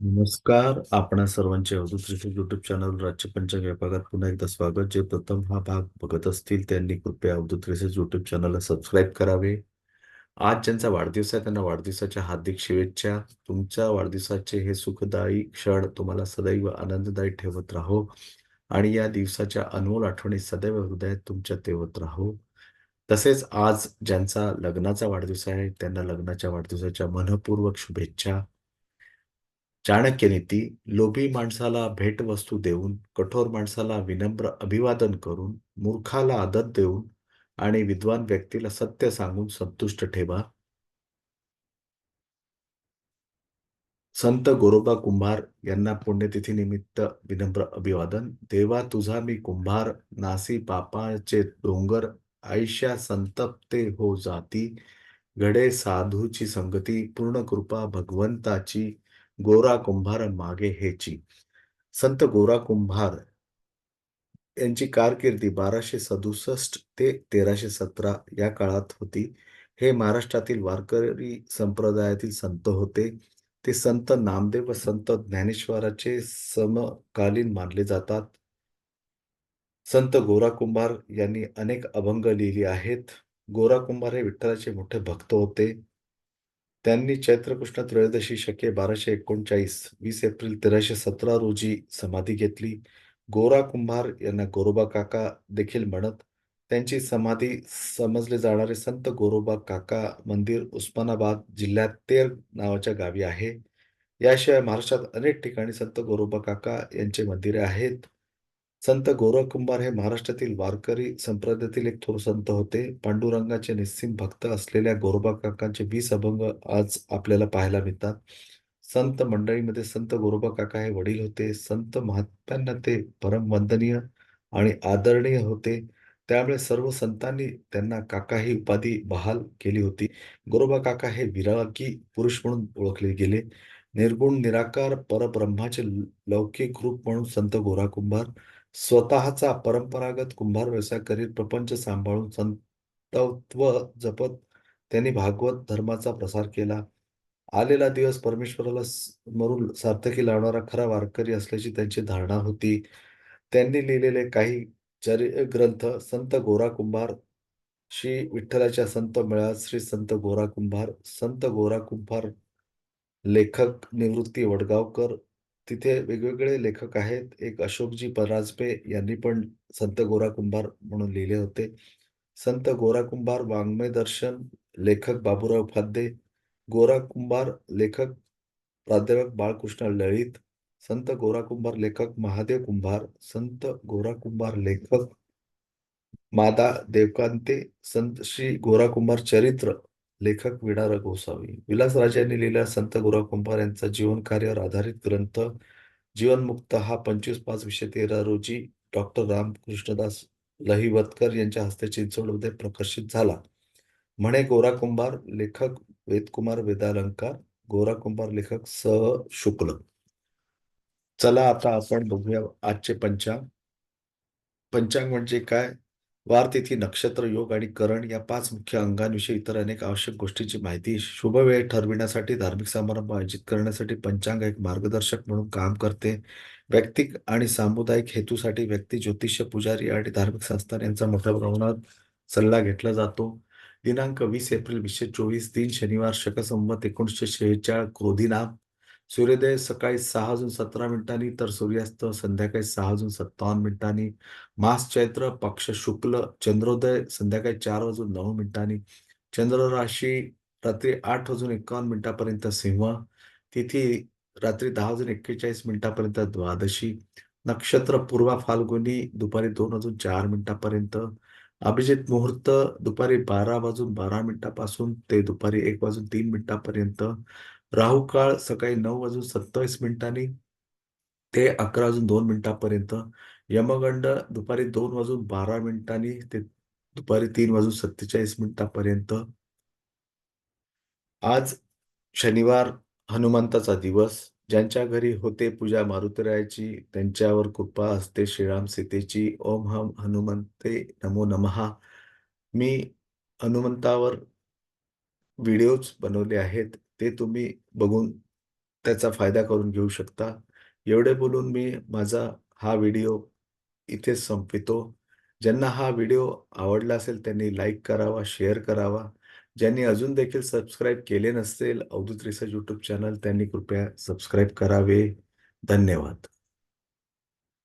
नमस्कार. आपणा सर्वांचे अवधूत ऋषी युट्यूब चॅनल राज्य पंचांग या भागात पुन्हा एकदा स्वागत. जे प्रथम हा भाग बघत असतील त्यांनी कृपया अवधूत ऋषी युट्यूब चॅनलला सबस्क्राईब करावे. आज ज्यांचा वाढदिवस आहे त्यांना वाढदिवसाच्या हार्दिक शुभेच्छा. तुमच्या वाढदिवसाचे हे सुखदायी क्षण तुम्हाला सदैव आनंददायी ठेवत राहो आणि या दिवसाच्या अनमोल आठवणी सदैव हृदयात तुमच्या तेवत राहो. तसेच आज ज्यांचा लग्नाचा वाढदिवस आहे त्यांना लग्नाच्या वाढदिवसाच्या मनपूर्वक शुभेच्छा. चाणक्य नीती लोभी माणसाला भेटवस्तू देऊन कठोर माणसाला विनम्र अभिवादन करून मूर्खाला आदत देऊन आणि विद्वान व्यक्तीला सत्य सांगून संतुष्ट ठेवा. संत गोरोबा कुंभार यांना पुण्यतिथीनिमित्त विनम्र अभिवादन. देवा तुझा मी कुंभार नासी पापाचे डोंगर आयुष्या संतप्ते हो जाती. घडे साधूची संगती पूर्ण कृपा भगवंताची. गोरा कुंभार मागे हेची. संत गोरा कुंभार यांची कारकिर्दी बाराशे सदुसष्ट ते तेराशे सतरा या काळात होती. हे महाराष्ट्रातील वारकरी संप्रदायातील संत होते. ते संत नामदेव व संत ज्ञानेश्वराचे समकालीन मानले जातात. संत गोरा कुंभार यांनी अनेक अभंग लिहिले आहेत. गोरा कुंभार हे विठ्ठलाचे मोठे भक्त होते. त्यांनी चैत्रकृष्ण त्रयोदशी शके बाराशे एकोणचाळीस वीस एप्रिल तेराशे सतरा रोजी समाधी घेतली. गोरा कुंभार यांना गोरोबा काका देखील म्हणत त्यांची समाधी समजले जाणारे संत गोरोबा काका मंदिर उस्मानाबाद जिल्ह्यात तेर नावाच्या गावी आहे. याशिवाय महाराष्ट्रात अनेक ठिकाणी संत गोरोबा काका यांचे मंदिरे आहेत. संत गोरख कुंभार हे महाराष्ट्रातील वारकरी संप्रदायातील एक थोर संत होते. पांडुरंगाचे निस्सिम भक्त असलेल्या गोरोबा काकांचे वीस अभंग आज आपल्याला पाहायला मिळतात. संत मंडळीमध्ये संत गोरोबा काका हे वडील होते. संत महात्म्यांना ते परम वंदनीय आणि आदरणीय होते. त्यामुळे सर्व संतांनी त्यांना काका ही उपाधी बहाल केली होती. गोरोबा काका हे विरागी पुरुष म्हणून ओळखले गेले. निर्गुण निराकार परब्रह्माचे लौकिक रूप म्हणून संत गोरा कुंभार स्वतःचा परंपरागत कुंभार व्यवसाय करीत प्रपंच सांभाळून संतत्व जपत त्यांनी भागवत धर्माचा प्रसार केला. आलेला दिवस परमेश्वराला मरून सार्थकी लावणारा खरा वारकरी असल्याची त्यांची धारणा होती. त्यांनी लिहिलेले काही चरि ग्रंथ संत गोरा कुंभार श्री विठ्ठलाच्या संत मेळा श्री संत गोरा कुंभार संत गोरा कुंभार लेखक निवृत्ती वडगावकर. तिथे वेगवेगळे लेखक आहेत. एक अशोकजी पराजपे यांनी पण संत गोरा कुंभार म्हणून लिहिले होते. संत गोरा कुंभार वाङ्मय दर्शन लेखक बाबूराव फाद्दे गोरा कुंभार लेखक प्राध्यापक बाळकृष्ण लळित संत गोरा कुंभार लेखक महादेव कुंभार संत गोरा कुंभार लेखक मादा देवकांते संत श्री गोरा कुंभार चरित्र लेखक विडार गोसावी. विलासराजांनी लिहिलेला संत गोरा कुंभार यांचा जीवन कार्यावर आधारित ग्रंथ जीवनमुक्त हा पंचवीस पाच विषय तेरा रोजी डॉक्टर रामकृष्णदास लहिवतकर यांच्या हस्ते चिंचवडमध्ये प्रकाशित झाला. म्हणे गोरा कुंभार लेखक वेदकुमार वेदालंकार गोरा कुंभार लेखक स. शुक्ल. चला आता आपण बघूया आजचे पंचांग. पंचांग म्हणजे काय? वार तिथी नक्षत्र योग आणि करण या पाच मुख्य अंगांविषयी इतर अनेक आवश्यक गोष्टींची माहिती शुभ वेळ ठरविण्यासाठी धार्मिक समारंभ आयोजित करण्यासाठी पंचांग एक मार्गदर्शक म्हणून काम करते. वैयक्तिक आणि सामुदायिक हेतूसाठी व्यक्ती ज्योतिष पुजारी आणि धार्मिक संस्थान यांचा मोठ्या प्रमाणात सल्ला घेतला जातो. दिनांक वीस एप्रिल वीसशे चोवीस तीन शनिवार शकसंमत एकोणीसशे शेहेचाळ क्रोधीनाम सूर्योदय सकाळी सहा वाजून सतरा मिनिटांनी तर सूर्यास्त संध्याकाळी सहा वाजून सत्तावन्न मिनिटांनी. मास चैत्र पक्ष शुक्ल चंद्रोदय संध्याकाळी चार वाजून नऊ मिनिटांनी. चंद्र राशी रात्री आठ वाजून एकावन्न मिनिटापर्यंत सिंह तिथी रात्री दहा वाजून एक्केचाळीस मिनिटापर्यंत द्वादशी. नक्षत्र पूर्वा फाल्गुनी दुपारी दोन वाजून चार मिनिटापर्यंत. अभिजित मुहूर्त दुपारी बारा वाजून बारा मिनिटापासून ते दुपारी एक वाजून तीन मिनिटापर्यंत. राहू काळ सकाळी नऊ वाजून सत्तावीस मिनिटांनी ते अकरा वाजून दोन मिनिटापर्यंत. यमगंड दुपारी दोन वाजून बारा मिनिटांनी ते दुपारी तीन वाजून सत्तेचाळीस मिनिटापर्यंत. आज शनिवार हनुमंताचा दिवस. ज्यांच्या घरी होते पूजा मारुतीरायाची त्यांच्यावर कृपा असते श्रीराम सीतेची. ओम हम हनुमंते नमो नमहा. मी हनुमंतावर व्हिडिओज बनवले आहेत. ते तुम्ही बघून त्याचा फायदा करून घेऊ शकता. एवढे बोलून मी माझा हा व्हिडिओ इथेच संपवितो. ज्यांना हा व्हिडिओ आवडला असेल त्यांनी लाईक करावा शेअर करावा. ज्यांनी अजून देखील सबस्क्राईब केले नसेल अवधूत रिसर्च यूट्यूब चॅनल त्यांनी कृपया सबस्क्राईब करावे. धन्यवाद.